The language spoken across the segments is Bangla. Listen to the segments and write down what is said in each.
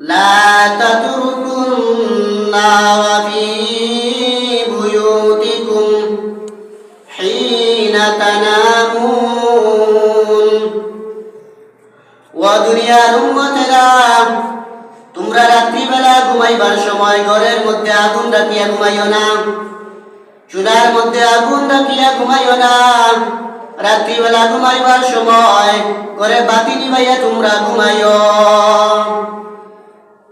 لا تتركوا النار في بيوتكم حين تنامون ودنيا উম্মতেরা তোমরা রাত্রিবেলা ঘুমাইবার সময় ঘরের মধ্যে আগুন রাখিয়া ঘুমাইও না চুলার মধ্যে আগুন রাখিয়া ঘুমাইও না রাত্রিবেলা ঘুমাইবার সময় ঘরে বাতি নিবাইয়া তোমরা ঘুমাইও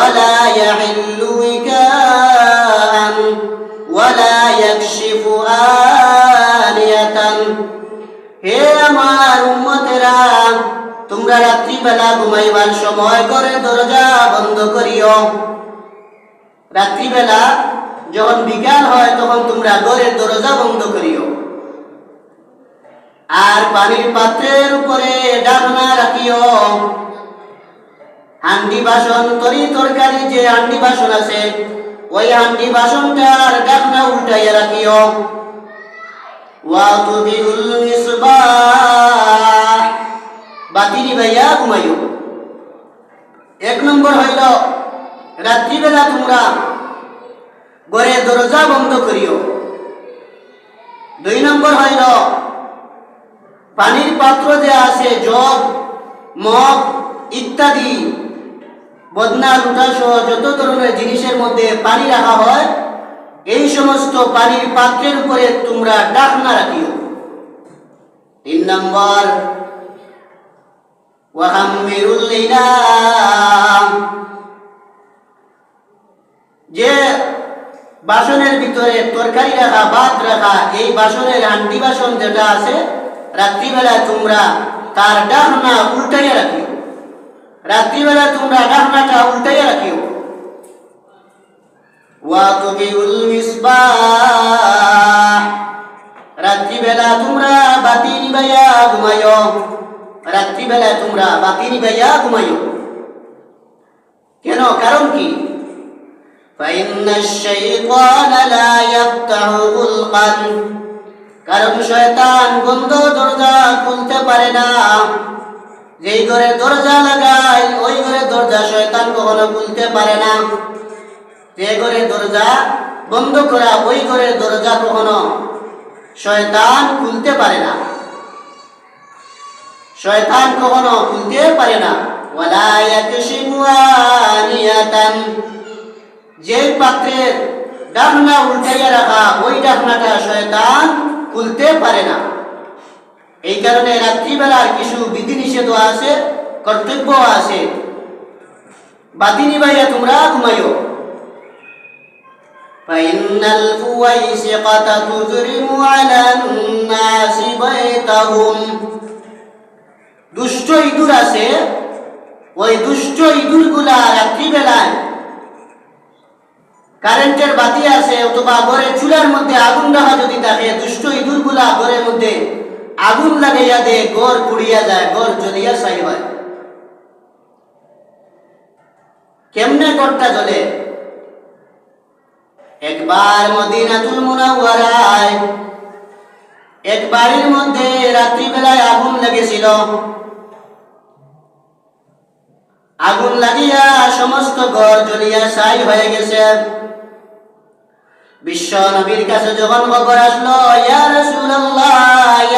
ولا يحل وكاء ولا يكشف آنية হে আমার উম্মতেরা তোমরা রাত্রিবেলা ঘুমাইবার সময় করে দরজা বন্ধ করিও রাত্রিবেলা যখন বিকাল হয় তখন তোমরা ঘরের দরজা বন্ধ করিও আর পানির পাত্রের উপরে ডাকনা রাখিও হান্ডি বাসন তরি তরকারি যে হান্ডি বাসন আছে, ওই হান্ডি বাসনটার ডাকনা উল্টাইয়া রাখিও। ওয়াতুবিউল মিসবাহ। বাতি নিবাইয়া ঘুমাইও। এক নম্বর হইল, রাত্রিবেলা তোমরা ঘরে দরজা বন্ধ করিও। দুই নম্বর হইল, পানির পাত্র যে আছে, জগ, মগ ইত্যাদি বদনা, লুটা সহ যত ধরনের জিনিসের মধ্যে পানি রাখা হয়, এই সমস্ত পানির পাত্রের উপরে তোমরা ডাকনা রাখিও। তিন নম্বর যে বাসনের ভিতরে তরকারি রাখা, ভাত রাখা, এই বাসনের হান্ডি বাসন যেটা আছে, রাত্রিবেলা তোমরা তার ডাকনা উল্টাইয়া রাখিও। রাত্রিবেলা তোমরা রাহনাটা উল্টাইয়া রাখিও। রাত্রিবেলা তোমরা বাতি নিবাইয়া ঘুমাইও। রাত্রিবেলা তোমরা বাতি নিবাইয়া ঘুমাইও। কেন? কারণ কি? কারণ শয়তান বন্ধ দরজা খুলতে পারে না। যেই ঘরে দরজা লাগায়, ওই ঘরে দরজা শয়তান কখনো খুলতে পারে না। যে ঘরে দরজা বন্ধ করা, ওই ঘরের দরজা কখনো শয়তান খুলতে পারে না। শয়তান কখনো খুলতে পারে না। যে পাত্রের ডাকনা উল্টাইয়া রাখা, ওই ডাকনাটা শয়তান খুলতে পারে না। এই কারণে রাত্রিবেলার কিছু বিধিনিষেধ আছে কর্তব্য আছে বাতি নিবাইয়া তোমরা ঘুমাইও فإن الفويسقة تجرم على الناس بيتهم দুষ্ট ইঁদুর আছে ওই দুষ্ট ইঁদুর গুলা রাত্রিবেলায় কারেন্টের বাতি আছে অথবা ঘরের চুলার মধ্যে আগুন রাখা যদি থাকে দুষ্ট ইঁদুর গুলা ঘরের মধ্যে আগুন লাগাইয়া দে গড় পুড়িয়া যায় গড় জ্বলিয়া ছাই হয়। কেমনে গড়টা জ্বলে? একবার মদিনাতুল মুনাওয়ারায় এক বাড়ির মধ্যে রাত্রিবেলায় আগুন লেগেছিল। আগুন লাগিয়া সমস্ত ঘর জ্বলিয়া সাই হয়ে গেছে। বিশ্ব নবীর কাছে যখন খবর আসলো, ইয়া রাসূলুল্লাহ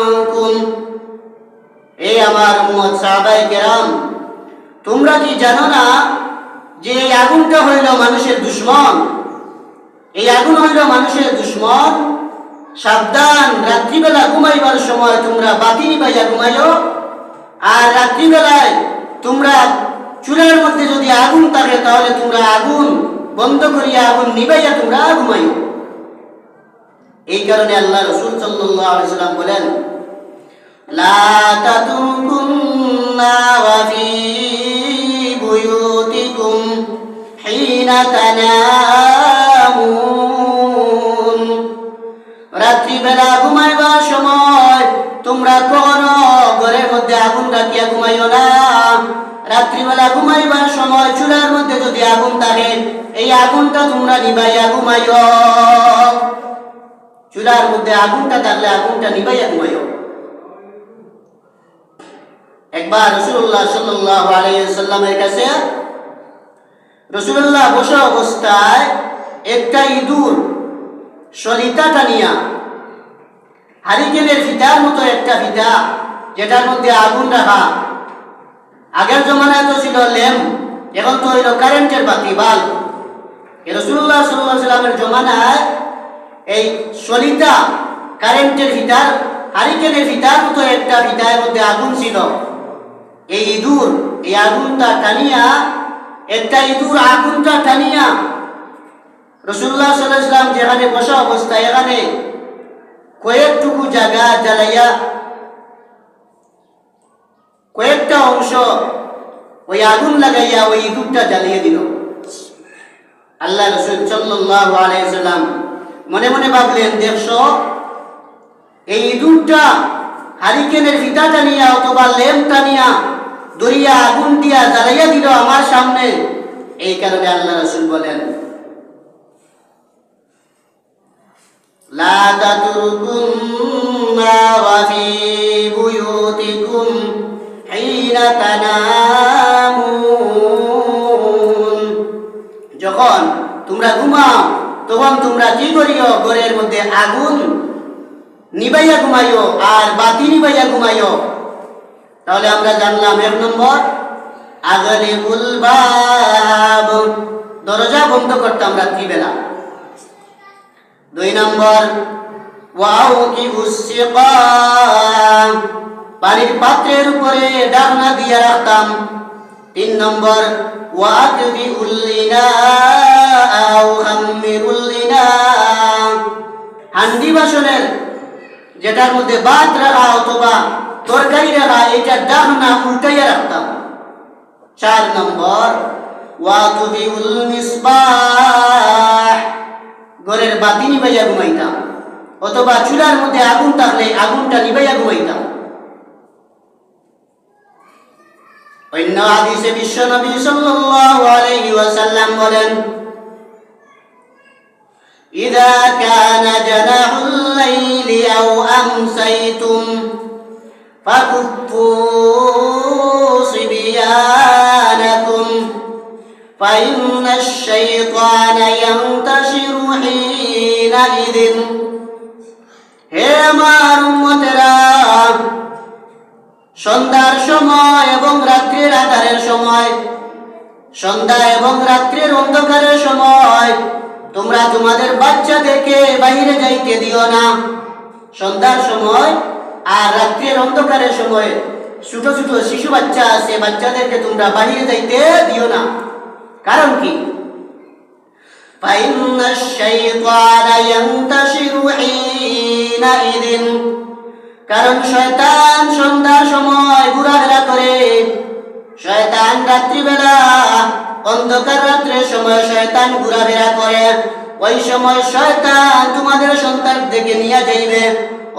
আনকুম। এই আমার উম্মত সাহাবায়ে কেরাম, তোমরা কি জানো না যে এই আগুনটা হইল মানুষের দুশ্মন? এই আগুন হইল মানুষের দুশ্মন। সাবধান, রাত্রিবেলা ঘুমাইবার সময় তোমরা বাতি নিবাইয়া ঘুমাইও। আর রাত্রিবেলায় তোমরা চুলার মধ্যে যদি আগুন থাকে, তাহলে তোমরা আগুন বন্ধ করিয়া আগুন নিবাইয়া তোমরা ঘুমাইও। এই কারণে আল্লাহ রসুল সাল্লাম বলেন রাত্রিবেলা ঘুমাইবার সময় তোমরা কখনো ঘরের মধ্যে আগুন রাখিয়া ঘুমাইও না। রাত্রিবেলা ঘুমাইবার সময় চুলার মধ্যে যদি আগুন থাকে, এই আগুনটা তোমরা নিবাইয়া ঘুমাইও। চুলার মধ্যে আগুনটা থাকলে আগুনটা নিবাইয়া ঘুমাইও। একবার রসুল্লাহ সাল্লাহ আলাইসাল্লামের কাছে রসুল্লাহ বসা অবস্থায় একটা ইঁদুর সলিতা টানিয়া হারিকেনের ফিতার মতো একটা ফিতা, যেটার মধ্যে আগুন রাখা। আগের জমানায় তো ছিল ল্যাম্প এখন তো হইল কারেন্টের বাতি, বাল্ব। রসুল্লাহ সাল্লাহ সাল্লামের জমানায় এই সলিতা কারেন্টের ফিতার হারিকেনের ফিতার মতো একটা ফিতার মধ্যে আগুন ছিল। এই ইঁদুর, এই আগুনটা টানিয়া, একটা ইঁদুর আগুনটা টানিয়া রসুল্লাহ সাল্লাম যেখানে বসা অবস্থায় এখানে কয়েকটুকু জায়গা জ্বালাইয়া, কয়েকটা অংশ ওই আগুন লাগাইয়া ওই ইঁদুরটা জ্বালিয়ে দিল। আল্লাহ রসুল সাল্লাহ আলাইসাল্লাম মনে মনে ভাবলেন দেখছো এই ইঁদুরটা হারিকেনের ফিতা টানিয়া অথবা লেম টানিয়া দরিয়া আগুন দিয়া জ্বালাইয়া দিল আমার সামনে এই কারণে আল্লাহ রসুল বলেন لا تتركوا النار في بيوتكم حين تنامون যখন তোমরা ঘুমাও তখন তোমরা কি করিও ঘরের মধ্যে আগুন নিবাইয়া ঘুমাইও আর বাতি নিবাইয়া ঘুমাইও। তাহলে আমরা জানলাম এক নম্বর আগলে দরজা বন্ধ করতাম রাত্রিবেলা দুই নম্বর কি পানির পাত্রের উপরে ডাকনা দিয়ে রাখতাম। তিন নম্বর ওয়াকবি উল্লিনা আও খাম্মিরুল্লিনা হান্ডি বাসনের যেটার মধ্যে রাখা অথবা তরকারি রাখা উল্টাইয়া রাখতাম। চার নম্বর ঘরের বাতি নিবাইয়া ঘুমাইতাম, অথবা চুলার মধ্যে আগুন থাকলে আগুনটা নিবাইয়া ঘুমাইতাম। অন্য হাদিসে বিশ্ব নবী সাল্লাল্লাহু আলাইহি ওয়াসাল্লাম বলেন إذا كان جناح الليل أو أمسيتم فكفوا صبيانكم فإن الشيطان ينتشر حينئذ হে আমার উম্মতেরা সন্ধ্যার সময় এবং রাত্রির আধারের সময় সন্ধ্যা এবং রাত্রির অন্ধকারের সময় তোমরা তোমাদের বাচ্চাদেরকে বাইরে যাইতে দিও না সন্ধ্যার সময় আর রাত্রির অন্ধকারের সময় ছোট ছোট শিশু বাচ্চা আছে বাচ্চাদেরকে তোমরা বাইরে যাইতে দিও না কারণ কি فإن الشيطان ينتشر حينئذ কারণ শয়তান সন্ধ্যার সময় ঘোরাফেরা করে শয়তান রাত্রিবেলা অন্ধকার রাত্রের সময় শয়তান ঘোরাফেরা করে। ওই সময় শয়তান তোমাদের সন্তান থেকে নিয়ে যাইবে।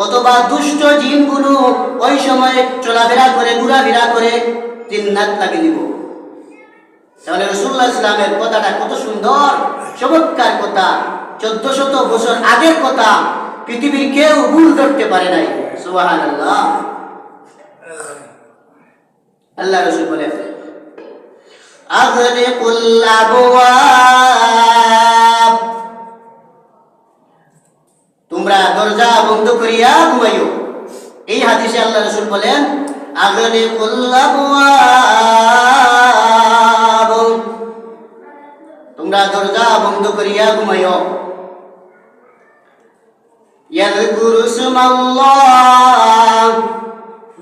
অথবা দুষ্ট জিনগুলো ওই সময় চলাফেরা করে, ঘোরাফেরা করে তিন্নাত লাগে দিব তাহলে রসুল্লাহ ইসলামের কথাটা কত সুন্দর, চমৎকার কথা। চোদ্দ শত বছর আগের কথা। পৃথিবীর কেউ ভুল ধরতে পারে নাই। সুবাহান আল্লাহ আল্লাহ রসুল বলে তোমরা দরজা বন্ধ করিয়া ঘুমাইও। এই হাদিসে আল্লাহ রসুল বলেন আবওয়াব তোমরা দরজা বন্ধ করিয়া ঘুমাইও।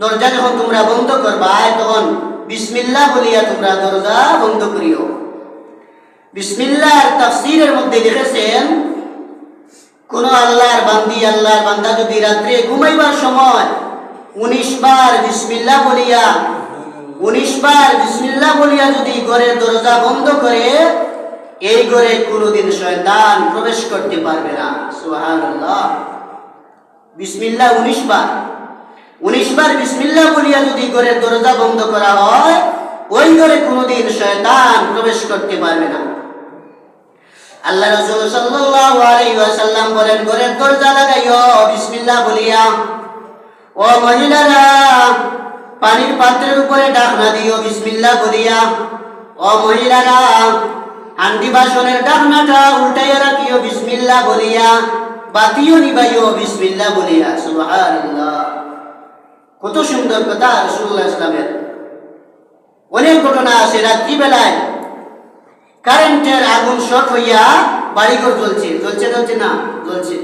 দরজা যখন তোমরা বন্ধ করবা তখন বিসমিল্লাহ বলিয়া তোমরা দরজা বন্ধ করিও। বিসমিল্লাহর তাফসীরের মধ্যে লিখেছেন, কোন আল্লাহর বান্দি, আল্লাহর বান্দা যদি রাত্রে ঘুমাইবার সময় উনিশ বার বিসমিল্লাহ বলিয়া, উনিশ বার বিসমিল্লাহ বলিয়া যদি ঘরের দরজা বন্ধ করে, এই ঘরে কোনোদিন শয়তান প্রবেশ করতে পারবে না। সুবহানাল্লাহ। বিসমিল্লাহ উনিশ বার। উনিশ বার বিসমিল্লাহ বলিয়া যদি ঘরের দরজা বন্ধ করা হয়, ওই ঘরে কোনোদিন শয়তান প্রবেশ করতে পারবে না। আল্লাহ রাসূল সাল্লাল্লাহু আলাইহি ওয়াসাল্লাম বলেন, ঘরের দরজা লাগাইও বিসমিল্লাহ বলিয়া, ও মহিলারা, পানির পাত্রের উপরে ঢাকনা দিও, বিসমিল্লাহ বলিয়া। ও মহিলারা, হান্ডি বাসনের ঢাকনাটা উল্টাইয়া রাখিও, বিসমিল্লাহ বলিয়া। বাতিও নিবাইও, বিসমিল্লাহ বলিয়া। সুবহানাল্লাহ। কত সুন্দর কথা রাসূলুল্লাহ ইসলামের অনেক ঘটনা আছে, রাত্রিবেলায় কারেন্টের আগুন শর্ট হইয়া বাড়িঘর জ্বলছে। জ্বলছে জ্বলছে না, জ্বলছে।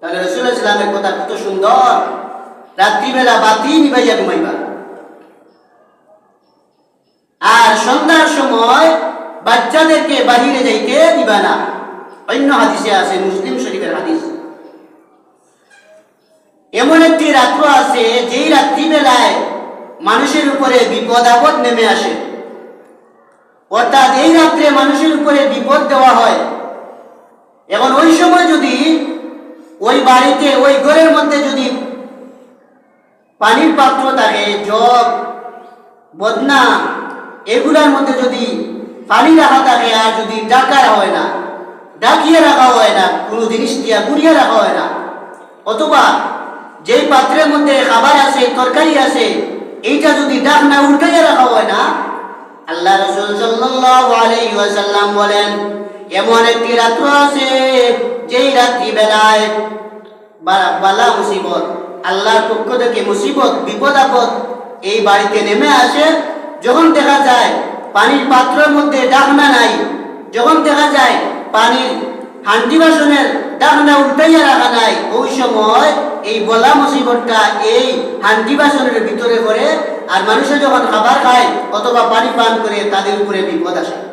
তাহলে রসুল ইসলামের কথা কত সুন্দর। রাত্রিবেলা বাতি নিবাইয়া ঘুমাইবা। আর সন্ধ্যার সময় বাচ্চাদেরকে বাহিরে যাইতে দিবা না। অন্য হাদিসে আছে, মুসলিম শরীফের হাদিস এমন একটি রাত্র আছে, যেই রাত্রিবেলায় মানুষের উপরে বিপদ আপদ নেমে আসে। অর্থাৎ এই রাত্রে মানুষের উপরে বিপদ দেওয়া হয়। এবং ওই সময় যদি ওই বাড়িতে, ওই ঘরের মধ্যে যদি পানির পাত্র থাকে, জগ, বদনা, এগুলার মধ্যে যদি পানি রাখা থাকে, আর যদি ডাকা হয় না, ডাকিয়ে রাখা হয় না, কোনো জিনিস দিয়া গুড়িয়ে রাখা হয় না, অথবা যেই পাত্রের মধ্যে খাবার আছে, তরকারি আছে, এইটা যদি ডাক না উল্টাইয়া রাখা হয় না, আল্লাহ রসুল ওয়াসাল্লাম বলেন, এমন একটি রাত্র আছে, যেই রাত্রি বেলায় বালা মুসিবত, আল্লাহর পক্ষ থেকে মুসিবত, বিপদ, আপদ এই বাড়িতে নেমে আসে, যখন দেখা যায় পানির পাত্রের মধ্যে ডাকনা নাই, যখন দেখা যায় পানির হান্ডি বাসনের ডাকনা উল্টাইয়া রাখা নাই ওই সময় এই বলা মুসিবতটা এই হান্ডি বাসনের ভিতরে পড়ে আর মানুষে যখন খাবার খায় অথবা পানি পান করে, তাদের উপরে বিপদ আসে।